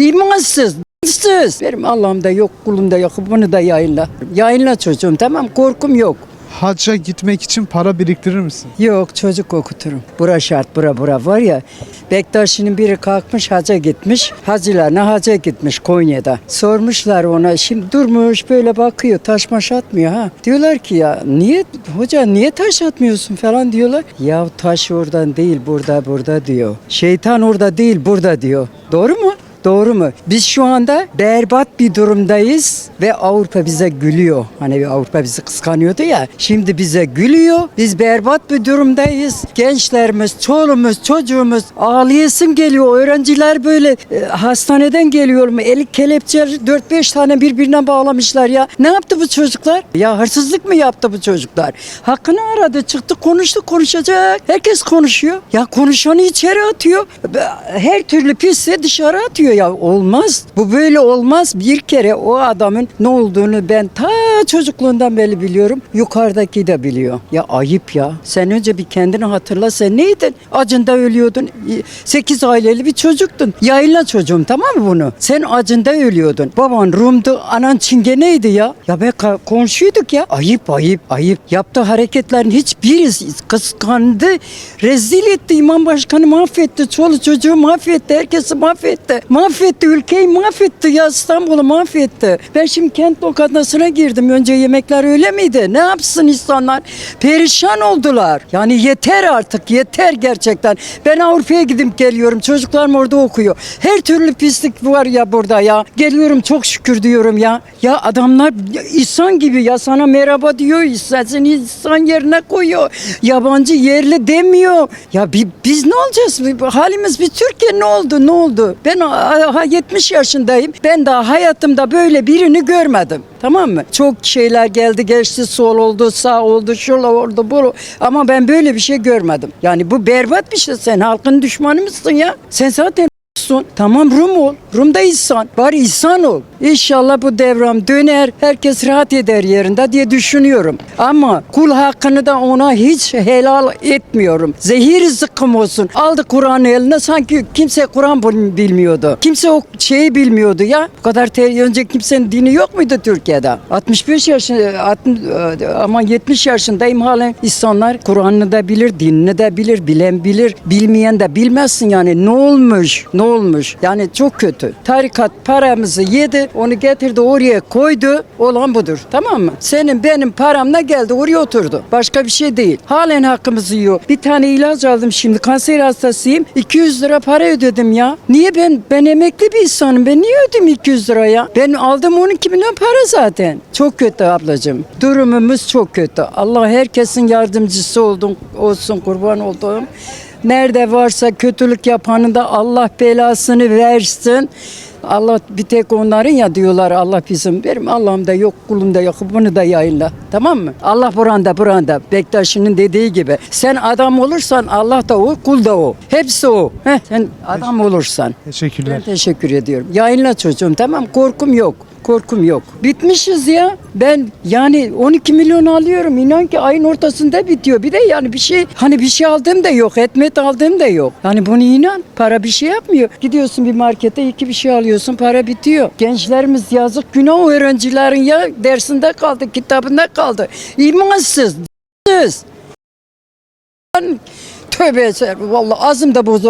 İmansız. Siz. Benim Allah'ım da yok, kulum da yok. Bunu da yayınla. Yayınla çocuğum tamam korkum yok. Hacca gitmek için para biriktirir misin? Yok çocuk okuturum. Bura şart bura bura var ya. Bektaşi'nin biri kalkmış haca gitmiş. Hacılarına haca gitmiş Konya'da. Sormuşlar ona şimdi durmuş böyle bakıyor taş maş atmıyor ha. Diyorlar ki ya niye hoca niye taş atmıyorsun falan diyorlar. Ya taş oradan değil burada burada diyor. Şeytan orada değil burada diyor. Doğru mu? Doğru mu? Biz şu anda berbat bir durumdayız ve Avrupa bize gülüyor. Hani Avrupa bizi kıskanıyordu ya. Şimdi bize gülüyor. Biz berbat bir durumdayız. Gençlerimiz, çoluğumuz, çocuğumuz ağlayasım geliyor. Öğrenciler böyle e, hastaneden geliyor mu? Eli kelepçe 4-5 tane birbirine bağlamışlar ya. Ne yaptı bu çocuklar? Ya hırsızlık mı yaptı bu çocuklar? Hakkını aradı, çıktı, konuştu, konuşacak. Herkes konuşuyor. Ya konuşanı içeri atıyor. Her türlü pisliği dışarı atıyor ya. Olmaz. Bu böyle olmaz. Bir kere o adamın ne olduğunu ben ta çocukluğundan beri biliyorum. Yukarıdaki de biliyor. Ya ayıp ya. Sen önce bir kendini hatırla. Sen neydin? Acında ölüyordun. 8 aileli bir çocuktun. Yayınla çocuğum tamam mı bunu? Sen acında ölüyordun. Baban Rum'du, anan Çingene'ydi ya. Ya be komşuyduk ya. Ayıp ayıp ayıp. Yaptığı hareketlerin hiçbiri kıskandı. Rezil etti. İmam başkanı mahvetti. Çoluk çocuğu mahvetti. Herkesi mahvetti. Mahvetti. Ülkeyi mahvetti ya. İstanbul'u mahvetti. Ben şimdi kent lokantasına girdim. Önce yemekler öyle miydi? Ne yapsın insanlar? Perişan oldular. Yani yeter artık. Yeter gerçekten. Ben Avrupa'ya gidip geliyorum. Çocuklarım orada okuyor. Her türlü pislik var ya burada ya. Geliyorum çok şükür diyorum ya. Ya adamlar insan gibi ya sana merhaba diyor. Seni insan yerine koyuyor. Yabancı yerli demiyor. Ya bi- biz ne olacağız? Halimiz bir Türkiye ne oldu? Ne oldu? Ben aha, 70 yaşındayım. Ben daha hayatımda böyle birini görmedim. Tamam mı? Çok şeyler geldi geçti sol oldu sağ oldu şöyle oldu bu ama ben böyle bir şey görmedim. Yani bu berbat bir şey sen halkın düşmanı mısın ya? Sen zaten olsun. Tamam Rum ol. Rum da insan. Bari insan ol. İnşallah bu devram döner. Herkes rahat eder yerinde diye düşünüyorum. Ama kul hakkını da ona hiç helal etmiyorum. Zehir zıkkım olsun. Aldı Kur'an'ı eline sanki kimse Kur'an bil- bilmiyordu. Kimse o şeyi bilmiyordu ya. Bu kadar te- önce kimsenin dini yok muydu Türkiye'de? 65 yaşında 60, ama 70 yaşındayım halen insanlar Kur'an'ı da bilir, dinini de bilir, bilen bilir, bilmeyen de bilmezsin yani ne olmuş, ne olmuş. Yani çok kötü. Tarikat paramızı yedi, onu getirdi oraya koydu. Olan budur. Tamam mı? Senin benim paramla geldi oraya oturdu. Başka bir şey değil. Halen hakkımızı yiyor. Bir tane ilaç aldım şimdi. Kanser hastasıyım. 200 lira para ödedim ya. Niye ben ben emekli bir insanım. Ben niye ödeyeyim 200 lira ya? Ben aldım 12 milyon para zaten. Çok kötü ablacığım. Durumumuz çok kötü. Allah herkesin yardımcısı oldun, olsun kurban olduğum. Nerede varsa kötülük yapanı da Allah belasını versin. Allah bir tek onların ya diyorlar Allah bizim. Benim Allah'ım da yok kulum da yok bunu da yayınla. Tamam mı? Allah buranda buranda. Bektaş'ın dediği gibi. Sen adam olursan Allah da o kul da o. Hepsi o. Heh, sen adam olursan. Teşekkürler. Ben teşekkür ediyorum. Yayınla çocuğum tamam korkum yok. Korkum yok. Bitmişiz ya. Ben yani 12 milyon alıyorum. İnan ki ayın ortasında bitiyor. Bir de yani bir şey hani bir şey aldığım da yok. Etmet aldığım da yok. Yani bunu inan. Para bir şey yapmıyor. Gidiyorsun bir markete iki bir şey alıyorsun. Para bitiyor. Gençlerimiz yazık günah öğrencilerin ya dersinde kaldı, kitabında kaldı. İmansız. Tövbe eser. Vallahi ağzım da bozuldu.